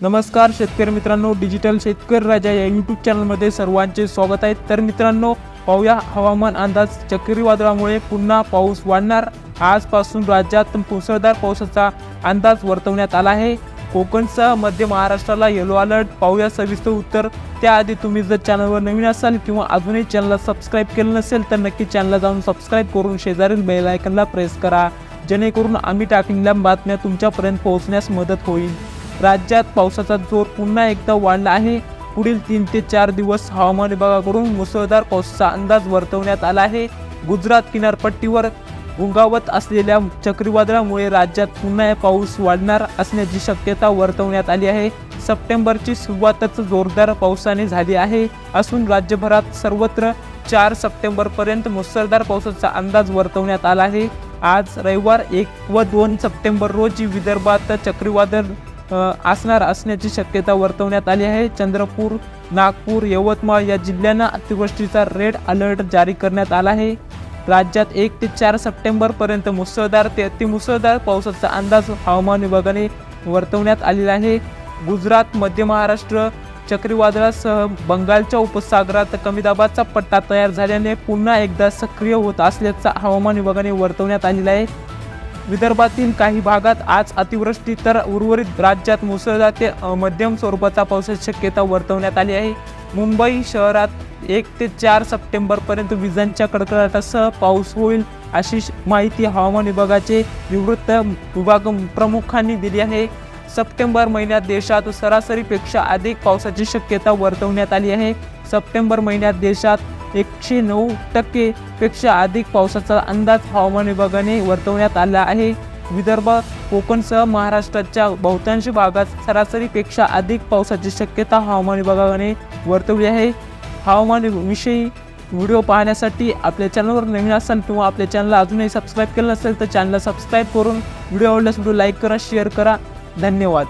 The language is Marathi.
नमस्कार शेतकरी मित्रांनो डिजिटल शेतकरी राजा या यूट्यूब चॅनलमध्ये सर्वांचे स्वागत आहे. तर मित्रांनो पाहूया हवामान अंदाज चक्रीवादळामुळे पुन्हा पाऊस वाढणार. आजपासून राज्यात मुसळधार पावसाचा अंदाज वर्तवण्यात आला आहे. कोकणसह मध्य महाराष्ट्राला येलो अलर्ट पाहूया सविस्तर उत्तर. त्याआधी तुम्ही जर चॅनलवर नवीन असाल किंवा अजूनही चॅनलला सबस्क्राईब केलं नसेल तर नक्की चॅनलला जाऊन सबस्क्राईब करून शेजारील बेल आयकनला प्रेस करा. जेणेकरून आम्ही टाकलेल्या बातम्या तुमच्यापर्यंत पोहोचण्यास मदत होईल. राज्यात पावसाचा जोर पुन्हा एकदा वाढला आहे. पुढील तीन ते चार दिवस हवामान विभागाकडून मुसळधार पावसाचा अंदाज वर्तवण्यात आला आहे. गुजरात किनारपट्टीवर गुंगावत असलेल्या चक्रीवादळामुळे राज्यात पुन्हा पाऊस वाढणार असण्याची शक्यता वर्तवण्यात आली आहे. सप्टेंबरची सुरुवातच जोरदार पावसाने झाली आहे. असून राज्यभरात सर्वत्र चार सप्टेंबरपर्यंत मुसळधार पावसाचा अंदाज वर्तवण्यात आला आहे. आज रविवार एक व दोन सप्टेंबर रोजी विदर्भात चक्रीवादळ असणार असण्याची शक्यता वर्तवण्यात आली आहे. चंद्रपूर नागपूर यवतमाळ या जिल्ह्यांना अतिवृष्टीचा रेड अलर्ट जारी करण्यात आला आहे. राज्यात एक ते चार सप्टेंबरपर्यंत मुसळधार ते अतिमुसळधार पावसाचा अंदाज हवामान विभागाने वर्तवण्यात आलेला आहे. गुजरात मध्य महाराष्ट्र चक्रीवादळासह बंगालच्या उपसागरात कमी दाबाचा पट्टा तयार झाल्याने पुन्हा एकदा सक्रिय होत असल्याचा हवामान विभागाने वर्तवण्यात आलेला आहे. विदर्भातील काही भागात आज अतिवृष्टी तर उर्वरित राज्यात मुसळधार ते मध्यम स्वरूपाचा पावसाची शक्यता वर्तवण्यात आली आहे. मुंबई शहरात एक ते चार सप्टेंबरपर्यंत विजांच्या कडकडाटासह पाऊस होईल अशी माहिती हवामान विभागाचे निवृत्त विभाग प्रमुखांनी दिली आहे. सप्टेंबर महिन्यात देशात सरासरीपेक्षा अधिक पावसाची शक्यता वर्तवण्यात आली आहे. सप्टेंबर महिन्यात देशात एकशे नऊ टक्के पेक्षा अधिक पावसाचा अंदाज हवामान विभागाने वर्तवण्यात आला आहे. विदर्भ कोकणसह महाराष्ट्राच्या बहुतांश भागात सरासरीपेक्षा अधिक पावसाची शक्यता हवामान विभागाने वर्तवली आहे. हवामान विषयी व्हिडिओ पाहण्यासाठी आपल्या चॅनलवर नवीन असाल किंवा आपल्या चॅनलला अजूनही सबस्क्राईब केलं नसेल तर चॅनलला सबस्क्राईब करून व्हिडिओ आवडल्यास व्हिडिओ लाईक करा शेअर करा. धन्यवाद.